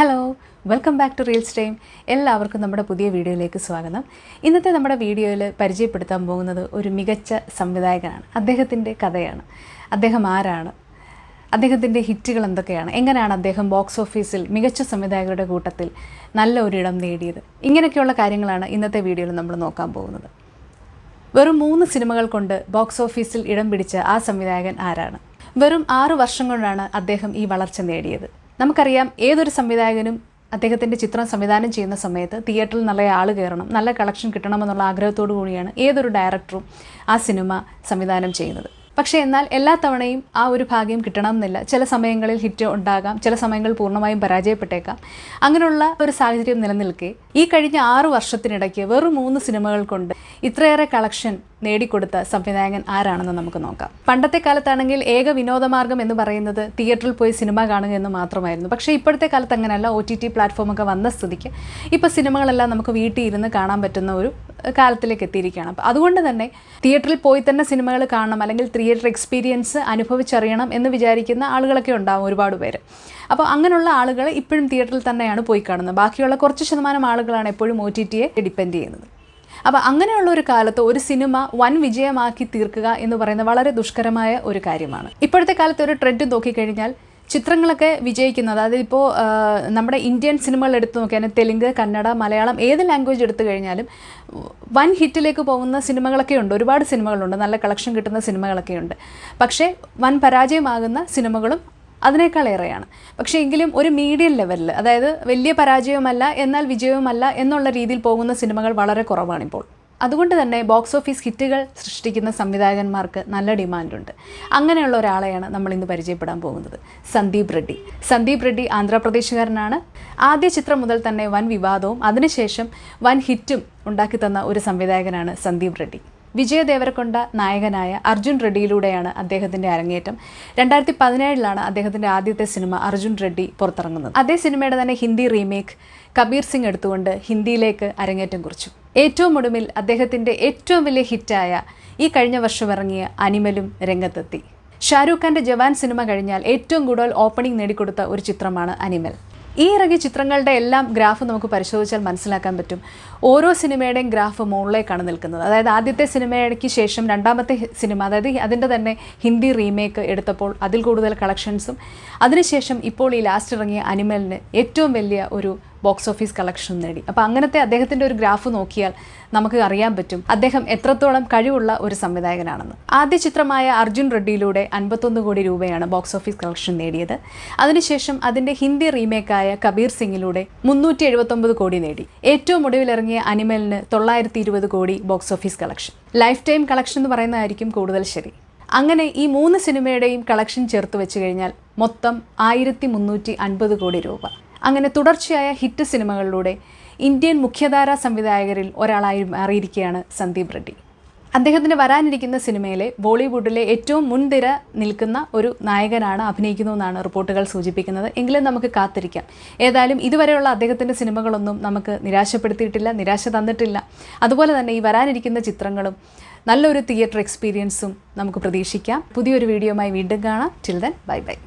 Hello welcome back to reels time എല്ലാവർക്കും നമ്മുടെ പുതിയ വീഡിയോയിലേക്ക് സ്വാഗതം. ഇന്നത്തെ നമ്മുടെ വീഡിയോയിൽ പരിചയപ്പെടുത്താൻ പോകുന്നത് ഒരു മികച്ച സംവിധായകനാണ്. അദ്ദേഹത്തിന്റെ കഥയാണ്. അദ്ദേഹം ആരാണ്? അദ്ദേഹത്തിന്റെ ഹിറ്റുകൾ എന്തൊക്കെയാണ്? എങ്ങനെയാണ് അദ്ദേഹം ബോക്സ് ഓഫീസിൽ മികച്ച സംവിധായകരുടെ കൂട്ടത്തിൽ നല്ല ഒരിടം നേടിയത്? ഇങ്ങനെയൊക്കെയുള്ള കാര്യങ്ങളാണ് ഇന്നത്തെ വീഡിയോയിൽ നമ്മൾ നോക്കാൻ പോകുന്നത്. വെറും മൂന്ന് സിനിമകൾ കൊണ്ട് ബോക്സ് ഓഫീസിൽ ഇടം പിടിച്ച ആ സംവിധായകൻ ആരാണ്? വെറും ആറു വർഷം കൊണ്ടാണ് അദ്ദേഹം ഈ വളർച്ച നേടിയത്. നമുക്കറിയാം ഏതൊരു സംവിധായകനും അദ്ദേഹത്തിന്റെ ചിത്രം സംവിധാനം ചെയ്യുന്ന സമയത്ത് തിയേറ്ററിൽ നല്ല ആൾ കയറണം നല്ല കളക്ഷൻ കിട്ടണമെന്നുള്ള ആഗ്രഹത്തോടു കൂടിയാണ് ഏതൊരു ഡയറക്ടറും ആ സിനിമ സംവിധാനം ചെയ്യുന്നത്. പക്ഷേ എന്നാൽ എല്ലാ തവണയും ആ ഒരു ഭാഗ്യം കിട്ടണം എന്നില്ല ചില സമയങ്ങളിൽ ഹിറ്റ് ഉണ്ടാകാം ചില സമയങ്ങളിൽ പൂർണമായും പരാജയപ്പെട്ടേക്കാം. അങ്ങനെയുള്ള ഒരു സാഹചര്യം നിലനിൽക്കെ ഈ കഴിഞ്ഞ ആറു വർഷത്തിനിടയ്ക്ക് വെറും മൂന്ന് സിനിമകൾ കൊണ്ട് ഇത്രയേറെ കളക്ഷൻ നേടിക്കൊടുത്ത സംവിധായകൻ ആരാണെന്ന് നമുക്ക് നോക്കാം. പണ്ടത്തെ കാലത്താണെങ്കിൽ ഏക വിനോദമാർഗം എന്ന് പറയുന്നത് തിയേറ്ററിൽ പോയി സിനിമ കാണുക എന്ന് മാത്രമായിരുന്നു. പക്ഷേ ഇപ്പോഴത്തെ കാലത്ത് അങ്ങനെയല്ല. ഒ ടി ടി പ്ലാറ്റ്ഫോമൊക്കെ വന്ന സ്ഥിതിക്ക് ഇപ്പോൾ സിനിമകളെല്ലാം നമുക്ക് വീട്ടിൽ ഇരുന്ന് കാണാൻ പറ്റുന്ന ഒരു കാലത്തിലേക്ക് എത്തിയിരിക്കുകയാണ്. അപ്പോൾ അതുകൊണ്ട് തന്നെ തിയേറ്ററിൽ പോയി തന്നെ സിനിമകൾ കാണണം അല്ലെങ്കിൽ തിയേറ്റർ എക്സ്പീരിയൻസ് അനുഭവിച്ചറിയണം എന്ന് വിചാരിക്കുന്ന ആളുകളൊക്കെ ഉണ്ടാവും ഒരുപാട് പേര്. അപ്പോൾ അങ്ങനെയുള്ള ആളുകൾ ഇപ്പോഴും തിയേറ്ററിൽ തന്നെയാണ് പോയി കാണുന്നത്. ബാക്കിയുള്ള കുറച്ച് ശതമാനം ആളുകളാണ് എപ്പോഴും ഒ ടി ടിയെ ഡിപ്പെൻഡ് ചെയ്യുന്നത്. അപ്പോൾ അങ്ങനെയുള്ള ഒരു കാലത്ത് ഒരു സിനിമ വൻ വിജയമാക്കി തീർക്കുക എന്ന് പറയുന്നത് വളരെ ദുഷ്കരമായ ഒരു കാര്യമാണ്. ഇപ്പോഴത്തെ കാലത്ത് ഒരു ട്രെൻഡ് നോക്കിക്കഴിഞ്ഞാൽ ചിത്രങ്ങളൊക്കെ വിജയിക്കുന്നത്. അതിപ്പോൾ നമ്മുടെ ഇന്ത്യൻ സിനിമകൾ എടുത്തു നോക്കിയാൽ തെലുങ്ക് കന്നഡ മലയാളം ഏത് ലാംഗ്വേജ് എടുത്തു കഴിഞ്ഞാലും വൻ ഹിറ്റിലേക്ക് പോകുന്ന സിനിമകളൊക്കെ ഉണ്ട്. ഒരുപാട് സിനിമകളുണ്ട്. നല്ല കളക്ഷൻ കിട്ടുന്ന സിനിമകളൊക്കെ ഉണ്ട്. പക്ഷേ വൻ പരാജയമാകുന്ന സിനിമകളും അതിനേക്കാളേറെയാണ് പക്ഷേ എങ്കിലും ഒരു മീഡിയം ലെവലിൽ അതായത് വലിയ പരാജയവുമല്ല എന്നാൽ വിജയവുമല്ല എന്നുള്ള രീതിയിൽ പോകുന്ന സിനിമകൾ വളരെ കുറവാണിപ്പോൾ. അതുകൊണ്ട് തന്നെ ബോക്സ് ഓഫീസ് ഹിറ്റുകൾ സൃഷ്ടിക്കുന്ന സംവിധായകന്മാർക്ക് നല്ല ഡിമാൻഡുണ്ട്. അങ്ങനെയുള്ള ഒരാളെയാണ് നമ്മൾ ഇന്ന് പരിചയപ്പെടാൻ പോകുന്നത്. സന്ദീപ് റെഡ്ഡി. സന്ദീപ് റെഡ്ഡി ആന്ധ്രാപ്രദേശുകാരനാണ്. ആദ്യ ചിത്രം മുതൽ തന്നെ വൻ വിവാദവും അതിനുശേഷം വൻ ഹിറ്റും ഉണ്ടാക്കി തന്ന ഒരു സംവിധായകനാണ് സന്ദീപ് റെഡ്ഡി. വിജയ ദേവരക്കൊണ്ട നായകനായ അർജുൻ റെഡ്ഡിയിലൂടെയാണ് അദ്ദേഹത്തിന്റെ അരങ്ങേറ്റം. രണ്ടായിരത്തി പതിനേഴിലാണ് അദ്ദേഹത്തിന്റെ ആദ്യത്തെ സിനിമ അർജുൻ റെഡ്ഡി പുറത്തിറങ്ങുന്നത്. അതേ സിനിമയുടെ തന്നെ ഹിന്ദി റീമേക്ക് കബീർ സിംഗ് എടുത്തുകൊണ്ട് ഹിന്ദിയിലേക്ക് അരങ്ങേറ്റം കുറിച്ചു. ഏറ്റവും ഒടുവിൽ അദ്ദേഹത്തിന്റെ ഏറ്റവും വലിയ ഹിറ്റായ ഈ കഴിഞ്ഞ വർഷം ഇറങ്ങിയ അനിമലും രംഗത്തെത്തി. ഷാരൂഖ് ഖാന്റെ ജവാൻ സിനിമ കഴിഞ്ഞാൽ ഏറ്റവും കൂടുതൽ ഓപ്പണിംഗ് നേടിക്കൊടുത്ത ഒരു ചിത്രമാണ് അനിമൽ. ഈ ഇറങ്ങിയ ചിത്രങ്ങളുടെ എല്ലാം ഗ്രാഫ് നമുക്ക് പരിശോധിച്ചാൽ മനസ്സിലാക്കാൻ പറ്റും. ഓരോ സിനിമയുടെയും ഗ്രാഫ് മുകളിലേക്കാണ് നിൽക്കുന്നത്. അതായത് ആദ്യത്തെ സിനിമയ്ക്ക് ശേഷം രണ്ടാമത്തെ സിനിമ അതായത് അതിന്റെ തന്നെ ഹിന്ദി റീമേക്ക് എടുത്തപ്പോൾ അതിൽ കൂടുതൽ കളക്ഷൻസും. അതിനുശേഷം ഇപ്പോൾ ഈ ലാസ്റ്റ് ഇറങ്ങിയ അനിമലിന് ഏറ്റവും വലിയ ഒരു ബോക്സ് ഓഫീസ് കളക്ഷൻ നേടി. അപ്പോൾ അങ്ങനത്തെ അദ്ദേഹത്തിന്റെ ഒരു ഗ്രാഫ് നോക്കിയാൽ നമുക്ക് അറിയാൻ പറ്റും അദ്ദേഹം എത്രത്തോളം കഴിവുള്ള ഒരു സംവിധായകനാണെന്ന്. ആദ്യ ചിത്രമായ അർജുൻ റെഡ്ഡിയിലൂടെ അൻപത്തൊന്ന് കോടി രൂപയാണ് ബോക്സ് ഓഫീസ് കളക്ഷൻ നേടിയത്. അതിനുശേഷം അതിന്റെ ഹിന്ദി റീമേക്കായ കബീർ സിംഗിലൂടെ മുന്നൂറ്റി എഴുപത്തൊമ്പത് കോടി നേടി. ഏറ്റവും ഒടുവിലിറങ്ങിയ അനിമലിന് തൊള്ളായിരത്തി ഇരുപത് കോടി box office collection. Lifetime collection എന്ന് പറയുന്നതായിരിക്കും കൂടുതൽ ശരി. അങ്ങനെ ഈ മൂന്ന് സിനിമയുടെയും കളക്ഷൻ ചേർത്ത് വെച്ച് കഴിഞ്ഞാൽ മൊത്തം ആയിരത്തി മുന്നൂറ്റി അൻപത് കോടി രൂപ. അങ്ങനെ തുടർച്ചയായ ഹിറ്റ് സിനിമകളിലൂടെ ഇന്ത്യൻ മുഖ്യധാരാ സംവിധായകരിൽ ഒരാളായി മാറിയിരിക്കുകയാണ് സന്ദീപ് റെഡ്ഡി. അദ്ദേഹത്തിന് വരാനിരിക്കുന്ന സിനിമയിലെ ബോളിവുഡിലെ ഏറ്റവും മുൻതിര നിൽക്കുന്ന ഒരു നായകനാണ് അഭിനയിക്കുന്നു എന്നാണ് റിപ്പോർട്ടുകൾ സൂചിപ്പിക്കുന്നത്. എങ്കിലും നമുക്ക് കാത്തിരിക്കാം. ഏതായാലും ഇതുവരെയുള്ള അദ്ദേഹത്തിന്റെ സിനിമകളൊന്നും നമുക്ക് നിരാശപ്പെടുത്തിയിട്ടില്ല നിരാശ തന്നിട്ടില്ല. അതുപോലെ തന്നെ ഈ വരാനിരിക്കുന്ന ചിത്രങ്ങളും നല്ലൊരു തിയേറ്റർ എക്സ്പീരിയൻസും നമുക്ക് പ്രതീക്ഷിക്കാം. പുതിയൊരു വീഡിയോയുമായി വീണ്ടും കാണാം. Till then bye bye